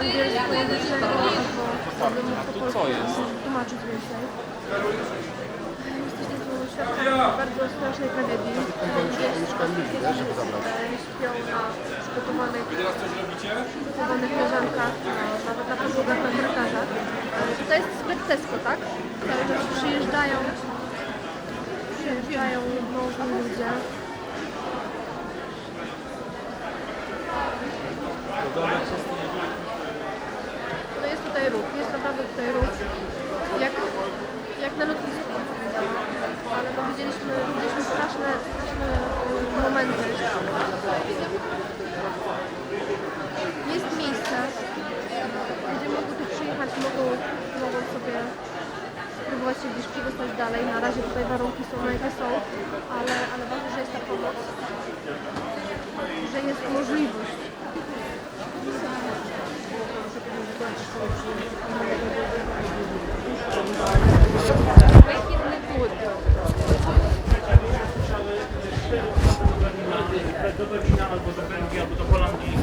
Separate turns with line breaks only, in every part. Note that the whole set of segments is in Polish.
angielskojęzycznego albo bym mógł po polsku tłumaczyć więcej. Jesteśmy świadkami bardzo strasznej tragedii. Śpią na przygotowanych, przygotowanych leżankach, na- nawet na podłogach na korytarzach. To jest zbyt Tesco, tak? Cały czas przyjeżdżają, przyjeżdżają nowi ludzie. Jest tutaj ruch, jest naprawdę tutaj ruch. Jak, jak na lotnisku. Ale no widzieliśmy, widzieliśmy straszne, straszne y, momenty. Jest miejsce, gdzie mogą tu przyjechać, mogą, mogą sobie spróbować się gdzieś przedostać dalej. Na razie tutaj warunki są na jakie są, ale, ale ważne, że jest ta pomoc, że jest możliwość.
Do Berlina albo do Belgii, albo do Holandii.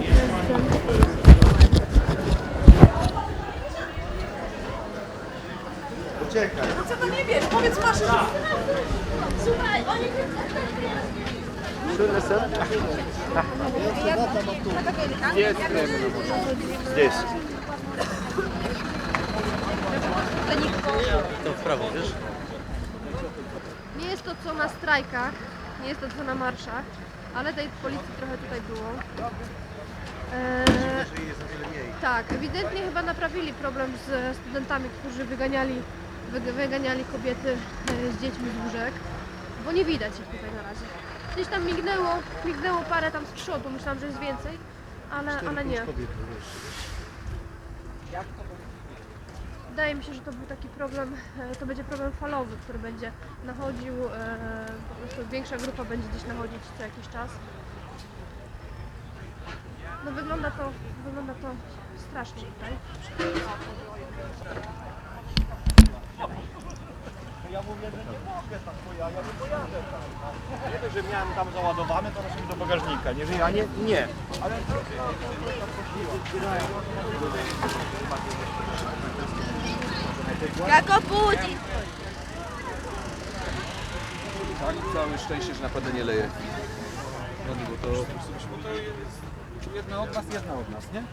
Uciekaj.
Co to nie wiesz? Powiedz Maszy, że... Słuchaj, oni...
Schöne Sen.
Jest, Здесь. To w prawo, wiesz?
Nie jest to co na strajkach, nie jest to co na marszach, ale tej policji trochę tutaj było. Eee, tak, ewidentnie chyba naprawili problem z studentami, którzy wyganiali, wyg- wyganiali kobiety e, z dziećmi z łóżek, bo nie widać ich tutaj na razie. Gdzieś tam mignęło, mignęło parę tam z przodu, myślałam, że jest więcej, ale, ale nie. Wydaje mi się, że to był taki problem, e, to będzie problem falowy, który będzie nachodził, e, po prostu większa grupa będzie gdzieś nachodzić co jakiś czas. No wygląda to, wygląda to strasznie tutaj.
Ja mówię, że nie mogę tam pojechać, ja nie pojadę tam. Nie to, że miałem tam załadowane, to naszym do bagażnika, nie, że ja nie, nie. Ale
Jak obudzi!
Tak, całe szczęście, że naprawdę nie leje.
no bo to, bo to jest jedna od nas, jedna od nas, nie?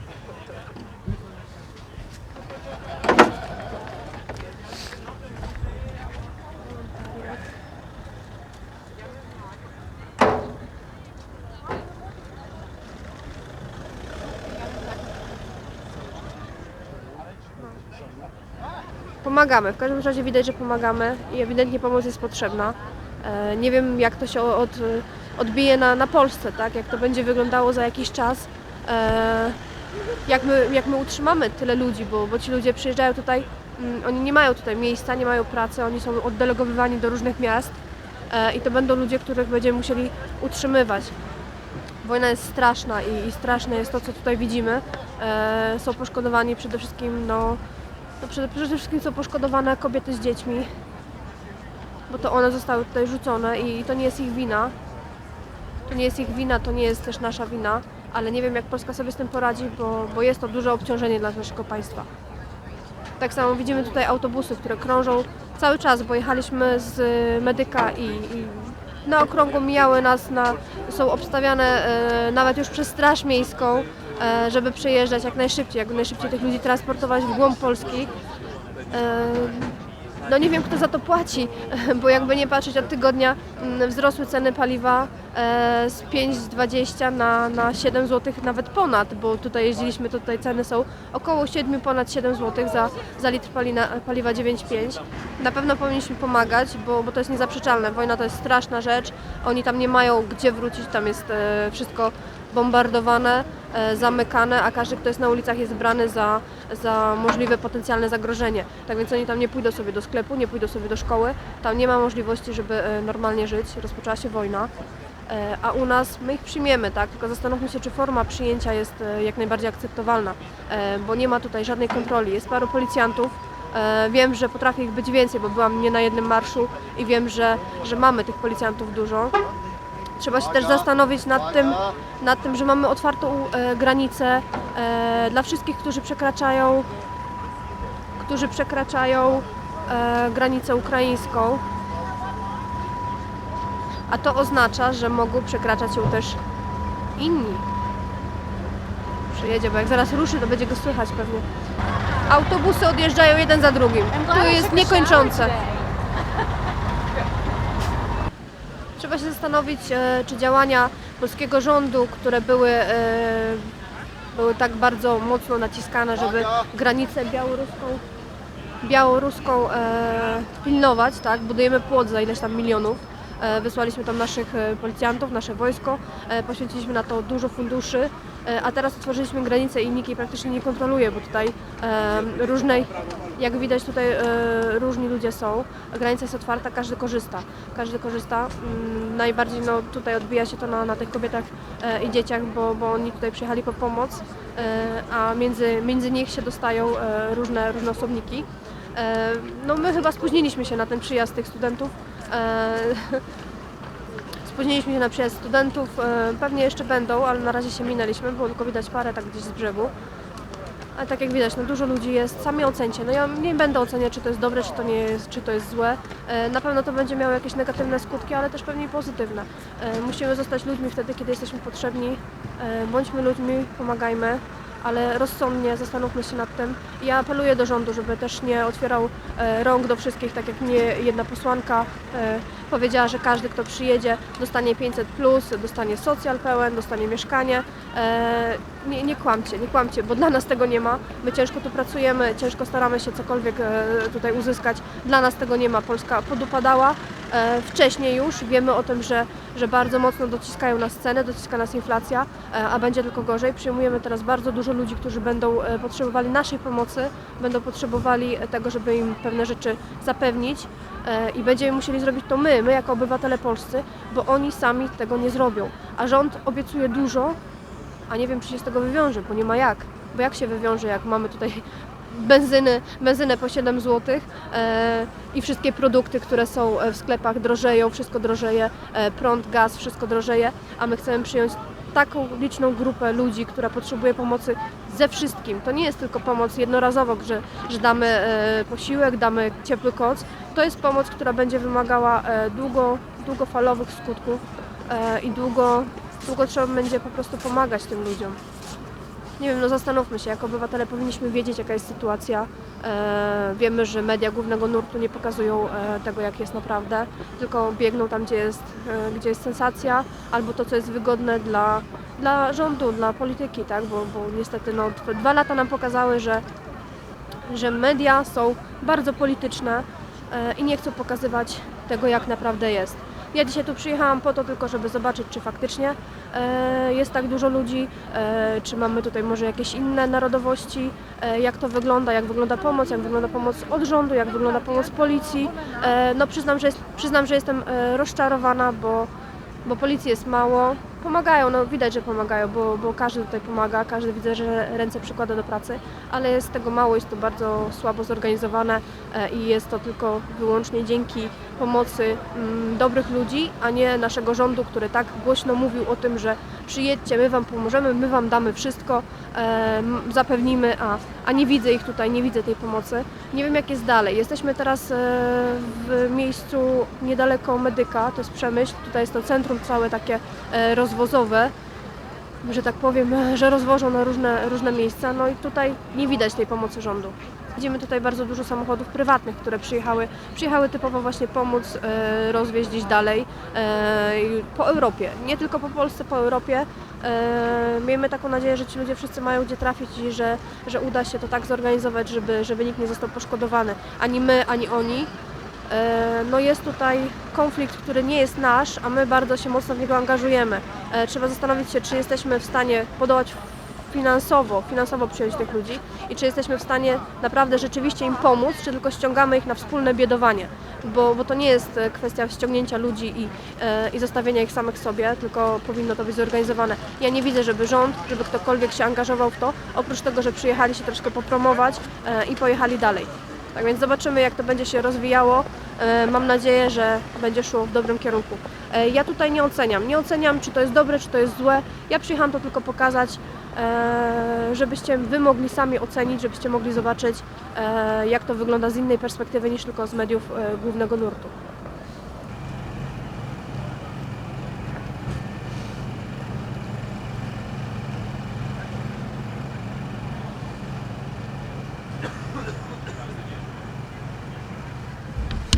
Pomagamy, w każdym razie widać, że pomagamy i ewidentnie pomoc jest potrzebna. E, Nie wiem, jak to się od, odbije na, na Polsce, tak? jak to będzie wyglądało za jakiś czas. E, Jak my, jak my utrzymamy tyle ludzi, bo, bo ci ludzie przyjeżdżają tutaj, mm, oni nie mają tutaj miejsca, nie mają pracy, oni są oddelegowywani do różnych miast e, i to będą ludzie, których będziemy musieli utrzymywać. Wojna jest straszna i, i straszne jest to, co tutaj widzimy. Są poszkodowani przede wszystkim no, no przede, przede wszystkim są poszkodowane kobiety z dziećmi, bo to one zostały tutaj rzucone i to nie jest ich wina. To nie jest ich wina, to nie jest też nasza wina, ale nie wiem jak Polska sobie z tym poradzi, bo, bo jest to duże obciążenie dla naszego państwa. Tak samo widzimy tutaj autobusy, które krążą cały czas, bo jechaliśmy z medyka i, i na okrągło mijały nas, na, są obstawiane e, nawet już przez Straż Miejską, żeby przejeżdżać jak najszybciej, jak najszybciej tych ludzi transportować w głąb Polski. E, no nie wiem kto za to płaci, bo jakby nie patrzeć od tygodnia mm, wzrosły ceny paliwa e, z 5,20 na, na 7 zł nawet ponad, bo tutaj jeździliśmy, tutaj ceny są około 7 ponad 7 zł za, za litr palina, paliwa 9,5. Na pewno powinniśmy pomagać, bo, bo to jest niezaprzeczalne. Wojna to jest straszna rzecz, oni tam nie mają gdzie wrócić, tam jest e, wszystko bombardowane, e, zamykane, a każdy, kto jest na ulicach jest brany za, za możliwe potencjalne zagrożenie. Tak więc oni tam nie pójdą sobie do sklepu, nie pójdą sobie do szkoły, tam nie ma możliwości, żeby e, normalnie żyć, rozpoczęła się wojna. E, A u nas my ich przyjmiemy, tak? Tylko zastanówmy się, czy forma przyjęcia jest e, jak najbardziej akceptowalna, e, bo nie ma tutaj żadnej kontroli. Jest paru policjantów. e, Wiem, że potrafi ich być więcej, bo byłam nie na jednym marszu i wiem, że, że mamy tych policjantów dużo. Trzeba się też zastanowić nad tym, nad tym, że mamy otwartą e, granicę e, dla wszystkich, którzy przekraczają, którzy przekraczają e, granicę ukraińską. A to oznacza, że mogą przekraczać ją też inni. Przyjedzie, bo jak zaraz ruszy, to będzie go słychać pewnie. Autobusy odjeżdżają jeden za drugim. To jest niekończące. Trzeba się zastanowić, e, czy działania polskiego rządu, które były, e, były tak bardzo mocno naciskane, żeby granicę białoruską, białoruską e, pilnować, tak? Budujemy płot za ileś tam milionów. E, Wysłaliśmy tam naszych e, policjantów, nasze wojsko, e, poświęciliśmy na to dużo funduszy, a teraz otworzyliśmy granicę i nikt jej praktycznie nie kontroluje, bo tutaj różnej, jak widać tutaj różni ludzie są, granica jest otwarta, każdy korzysta, każdy korzysta. Mm, Najbardziej no, tutaj odbija się to na, na tych kobietach i dzieciach, bo, bo oni tutaj przyjechali po pomoc, a między, między nich się dostają różne, różne osobniki. E, No my chyba spóźniliśmy się na ten przyjazd tych studentów. E, Spóźniliśmy się na przyjazd studentów, e, pewnie jeszcze będą, ale na razie się minęliśmy, było tylko widać parę tak gdzieś z brzegu. Ale tak jak widać, no dużo ludzi jest, sami ocencie. No ja nie będę oceniać, czy to jest dobre, czy to nie jest, czy to jest złe. Na pewno to będzie miało jakieś negatywne skutki, ale też pewnie pozytywne. Musimy zostać ludźmi wtedy, kiedy jesteśmy potrzebni. Bądźmy ludźmi, pomagajmy, ale rozsądnie zastanówmy się nad tym. Ja apeluję do rządu, żeby też nie otwierał e, rąk do wszystkich, tak jak mnie jedna posłanka e, powiedziała, że każdy, kto przyjedzie, dostanie 500, dostanie socjal pełen, dostanie mieszkanie. E, Nie, nie kłamcie, nie kłamcie, bo dla nas tego nie ma. My ciężko tu pracujemy, ciężko staramy się cokolwiek tutaj uzyskać. Dla nas tego nie ma. Polska podupadała wcześniej już. Wiemy o tym, że, że bardzo mocno dociskają nas ceny, dociska nas inflacja, e, a będzie tylko gorzej. Przyjmujemy teraz bardzo dużo ludzi, którzy będą e, potrzebowali naszej pomocy, będą potrzebowali tego, żeby im pewne rzeczy zapewnić e, i będziemy musieli zrobić to my, my jako obywatele polscy, bo oni sami tego nie zrobią. A rząd obiecuje dużo, a nie wiem, czy się z tego wywiąże, bo nie ma jak. Bo jak się wywiąże, jak mamy tutaj benzyny, benzynę po 7 zł e, i wszystkie produkty, które są e, w sklepach drożeją, wszystko drożeje, e, prąd, gaz, wszystko drożeje, a my chcemy przyjąć taką liczną grupę ludzi, która potrzebuje pomocy ze wszystkim. To nie jest tylko pomoc jednorazowo, że, że damy e, posiłek, damy ciepły koc. To jest pomoc, która będzie wymagała e, długo, długofalowych skutków e, i długo, długo trzeba będzie po prostu pomagać tym ludziom. Nie wiem, no zastanówmy się, jako obywatele powinniśmy wiedzieć, jaka jest sytuacja. E, wiemy, że media głównego nurtu nie pokazują e, tego, jak jest naprawdę, tylko biegną tam, gdzie jest, e, gdzie jest sensacja, albo to, co jest wygodne dla, dla rządu, dla polityki, tak? Bo, bo niestety no, dwa lata nam pokazały, że, że media są bardzo polityczne e, i nie chcą pokazywać tego, jak naprawdę jest. Ja dzisiaj tu przyjechałam po to tylko, żeby zobaczyć, czy faktycznie e, jest tak dużo ludzi, e, czy mamy tutaj może jakieś inne narodowości, e, jak to wygląda, jak wygląda pomoc, jak wygląda pomoc od rządu, jak wygląda pomoc policji. No przyznam, że, jest, przyznam, że jestem rozczarowana, bo, bo policji jest mało. Pomagają, no widać, że pomagają, bo, bo każdy tutaj pomaga, każdy widzę, że ręce przykłada do pracy, ale jest tego mało, jest to bardzo słabo zorganizowane e, i jest to tylko wyłącznie dzięki pomocy mm, dobrych ludzi, a nie naszego rządu, który tak głośno mówił o tym, że przyjedźcie, my Wam pomożemy, my Wam damy wszystko, e, zapewnimy, a, a nie widzę ich tutaj, nie widzę tej pomocy. Nie wiem jak jest dalej. Jesteśmy teraz e, w miejscu niedaleko Medyka, to jest Przemyśl, tutaj jest to centrum całe takie e, rozwozowe, że tak powiem, że rozwożą na różne, różne miejsca, no i tutaj nie widać tej pomocy rządu. Widzimy tutaj bardzo dużo samochodów prywatnych, które przyjechały, przyjechały typowo właśnie pomóc e, rozwieźć gdzieś dalej e, po Europie. Nie tylko po Polsce, po Europie. E, miejmy taką nadzieję, że ci ludzie wszyscy mają gdzie trafić i że, że uda się to tak zorganizować, żeby, żeby nikt nie został poszkodowany. Ani my, ani oni. E, No jest tutaj konflikt, który nie jest nasz, a my bardzo się mocno w niego angażujemy. E, Trzeba zastanowić się, czy jesteśmy w stanie podołać finansowo, finansowo przyjąć tych ludzi i czy jesteśmy w stanie naprawdę rzeczywiście im pomóc, czy tylko ściągamy ich na wspólne biedowanie, bo, bo to nie jest e, kwestia ściągnięcia ludzi i, e, i zostawienia ich samych sobie, tylko powinno to być zorganizowane. Ja nie widzę, żeby rząd, żeby ktokolwiek się angażował w to, oprócz tego, że przyjechali się troszkę popromować e, i pojechali dalej. Tak więc zobaczymy, jak to będzie się rozwijało. E, Mam nadzieję, że będzie szło w dobrym kierunku. E, Ja tutaj nie oceniam. Nie oceniam, czy to jest dobre, czy to jest złe. Ja przyjechałam to tylko pokazać. E, żebyście Wy mogli sami ocenić, żebyście mogli zobaczyć, e, jak to wygląda z innej perspektywy niż tylko z mediów e, głównego nurtu.